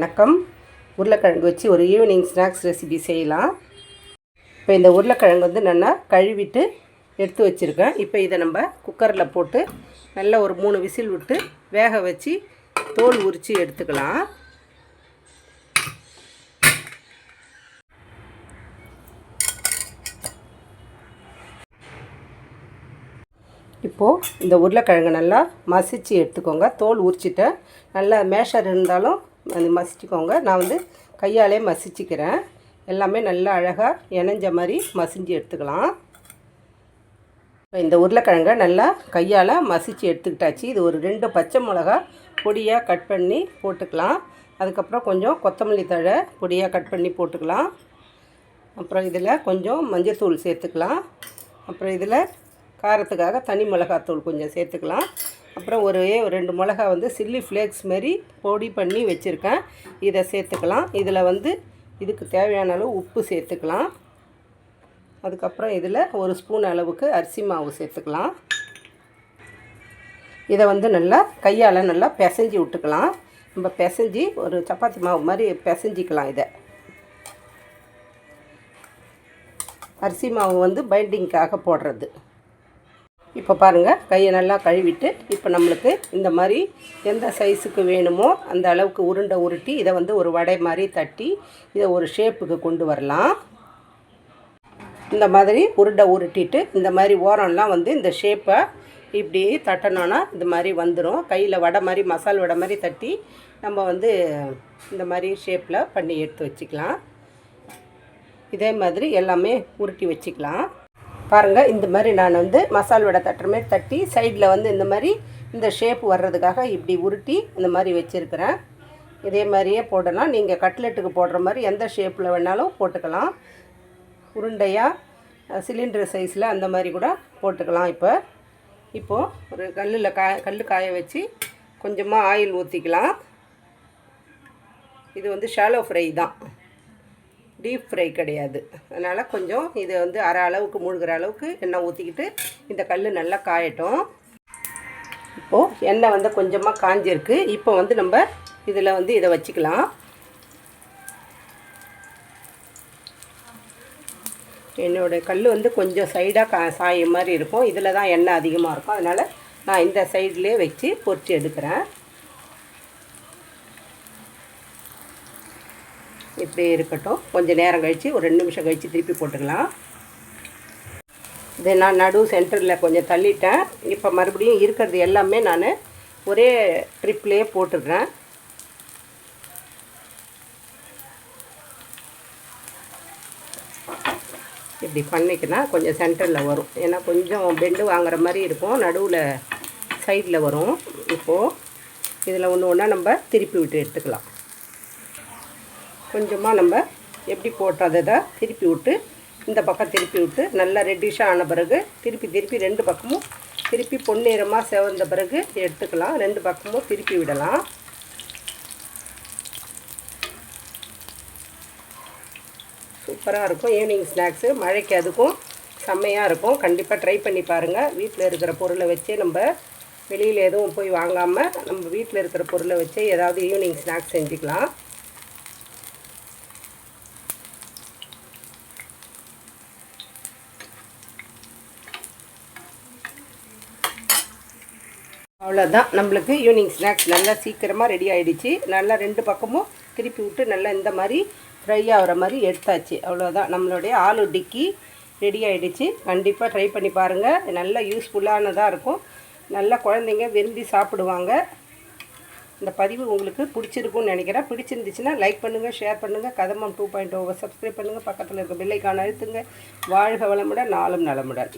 வணக்கம். உருளைக்கிழங்கு வச்சு ஒரு ஈவினிங் ஸ்நாக்ஸ் ரெசிபி செய்யலாம். இப்போ இந்த உருளைக்கிழங்கு வந்து நல்லா கழுவிட்டு எடுத்து வச்சுருக்கேன். இப்போ இதை நம்ம குக்கரில் போட்டு நல்லா ஒரு மூணு விசில் விட்டு வேக வச்சு தோல் உரித்து எடுத்துக்கலாம். இப்போது இந்த உருளைக்கிழங்கு நல்லா மசிச்சு எடுத்துக்கோங்க. தோல் உரிச்சிட்டேன். நல்லா மேஷர் இருந்தாலும் அது மசிச்சுக்கோங்க. நான் வந்து கையாலே மசிச்சுக்கிறேன். எல்லாமே நல்லா அழகாக இணைஞ்ச மாதிரி மசிஞ்சு எடுத்துக்கலாம். இப்போ இந்த உருளைக்கிழங்கை நல்லா கையால் மசித்து எடுத்துக்கிட்டாச்சு. இது ஒரு ரெண்டு பச்சை மிளகா பொடியாக கட் பண்ணி போட்டுக்கலாம். அதுக்கப்புறம் கொஞ்சம் கொத்தமல்லி தழை பொடியாக கட் பண்ணி போட்டுக்கலாம். அப்புறம் இதில் கொஞ்சம் மஞ்சத்தூள் சேர்த்துக்கலாம். அப்புறம் இதில் காரத்துக்காக தனி மிளகாத்தூள் கொஞ்சம் சேர்த்துக்கலாம். அப்புறம் ஒரு ஒரு ரெண்டு மிளகா வந்து சில்லி ஃப்ளேக்ஸ் மாரி பொடி பண்ணி வச்சுருக்கேன். இதை சேர்த்துக்கலாம். இதில் வந்து இதுக்கு தேவையான அளவு உப்பு சேர்த்துக்கலாம். அதுக்கப்புறம் இதில் ஒரு ஸ்பூன் அளவுக்கு அரிசி மாவு சேர்த்துக்கலாம். இதை வந்து நல்லா கையால் நல்லா பிசைஞ்சி விட்டுக்கலாம். நம்ம பிசைஞ்சி ஒரு சப்பாத்தி மாவு மாதிரி பிசைஞ்சிக்கலாம் இதை. அரிசி மாவு வந்து பைண்டிங்க்காக போடுறது. இப்போ பாருங்கள் கையை நல்லா கழுவிட்டு இப்போ நம்மளுக்கு இந்த மாதிரி எந்த சைஸுக்கு வேணுமோ அந்த அளவுக்கு உருண்டை உருட்டி இதை வந்து ஒரு வடை மாதிரி தட்டி இதை ஒரு ஷேப்புக்கு கொண்டு வரலாம். இந்த மாதிரி உருண்டை உருட்டிட்டு இந்த மாதிரி ஓரம்லாம் வந்து இந்த ஷேப்பை இப்படி தட்டணும்னா இந்த மாதிரி வந்துடும் கையில் வடை மாதிரி மசால் வடை மாதிரி தட்டி நம்ம வந்து இந்த மாதிரி ஷேப்பில் பண்ணி எடுத்து வச்சுக்கலாம். இதே மாதிரி எல்லாமே உருட்டி வச்சுக்கலாம். பாருங்கள் இந்த மாதிரி நான் வந்து மசால் வடை தட்டுற மாதிரி தட்டி சைடில் வந்து இந்த மாதிரி இந்த ஷேப் வர்றதுக்காக இப்படி உருட்டி இந்த மாதிரி வச்சுருக்கிறேன். இதே மாதிரியே போடலாம். நீங்கள் கட்லெட்டுக்கு போடுற மாதிரி எந்த ஷேப்பில் வேணாலும் போட்டுக்கலாம். உருண்டையாக சிலிண்டர் சைஸில் அந்த மாதிரி கூட போட்டுக்கலாம் இப்போ. இப்போது ஒரு கல்லில் காய கல் காய வச்சு கொஞ்சமாக ஆயில் ஊற்றிக்கலாம் இது வந்து ஷாலோ ஃப்ரை தான். டீப் ஃப்ரை கிடையாது. அதனால் கொஞ்சம் இது வந்து அரை அளவுக்கு மூழ்கிற அளவுக்கு எண்ணெய் ஊற்றிக்கிட்டு இந்த கல் நல்லா காயட்டும். இப்போது எண்ணெய் வந்து கொஞ்சமாக காஞ்சிருக்கு. இப்போ வந்து நம்ம இதில் வந்து இதை வச்சுக்கலாம். என்னோடய கல் வந்து கொஞ்சம் சைடாக கா சாய மாதிரி இருக்கும். இதில் தான் எண்ணெய் அதிகமாக இருக்கும். அதனால் நான் இந்த சைட்லேயே வச்சு பொறிச்சு எடுக்கிறேன். இப்படி இருக்கட்டும். கொஞ்சம் நேரம் கழித்து ஒரு ரெண்டு நிமிஷம் கழித்து திருப்பி போட்டுக்கலாம். இதை நான் நடு சென்டரில் கொஞ்சம் தள்ளிட்டேன். இப்போ மறுபடியும் இருக்கிறது எல்லாமே நான் ஒரே ட்ரிப்லேயே போட்டுடுறேன். இப்படி பண்ணிக்கினா கொஞ்சம் சென்டரில் வரும். ஏன்னா கொஞ்சம் பெண்டு வாங்குற மாதிரி இருக்கும். நடுவில் சைடில் வரும். இப்போது இதில் ஒன்று ஒன்றா நம்ம திருப்பி விட்டு எடுத்துக்கலாம். கொஞ்சமாக நம்ம எப்படி போட்டதை திருப்பி விட்டு இந்த பக்கம் திருப்பி விட்டு நல்லா ரெட்டிஷாக ஆன பிறகு திருப்பி திருப்பி ரெண்டு பக்கமும் திருப்பி பொன்னிறமாக செவந்த பிறகு எடுத்துக்கலாம். ரெண்டு பக்கமும் திருப்பி விடலாம். சூப்பராக இருக்கும். Evening snacks. மழைக்கு அதுக்கும் செம்மையாக இருக்கும். கண்டிப்பாக ட்ரை பண்ணி பாருங்கள் வீட்டில் இருக்கிற பொருளை வச்சே நம்ம வெளியில் எதுவும் போய் வாங்காமல் நம்ம வீட்டில் இருக்கிற பொருளை வச்சே ஏதாவது ஈவினிங் ஸ்நாக்ஸ் செஞ்சுக்கலாம். அவ்வளோதான் நம்மளுக்கு ஈவினிங் ஸ்நாக்ஸ் நல்லா சீக்கிரமாக ரெடி ஆகிடுச்சு நல்லா ரெண்டு பக்கமும் திருப்பி விட்டு நல்லா இந்த மாதிரி ஃப்ரை ஆகிற மாதிரி எடுத்தாச்சு. அவ்வளோதான் நம்மளுடைய ஆலு டிக்கி ரெடி ஆகிடுச்சு கண்டிப்பாக ட்ரை பண்ணி பாருங்கள் நல்லா யூஸ்ஃபுல்லானதாக இருக்கும். நல்லா குழந்தைங்க விரும்பி சாப்பிடுவாங்க. இந்த பதிவு உங்களுக்கு பிடிச்சிருக்கும்னு நினைக்கிறேன். பிடிச்சிருந்துச்சுன்னா லைக் பண்ணுங்கள் ஷேர் பண்ணுங்கள் கதமம் two point over oh, subscribe பண்ணுங்கள் பக்கத்தில் இருக்க பில்லைக்கான அழுத்துங்க. வாழ்க வளமுடன் நாளும் நலமுடன்.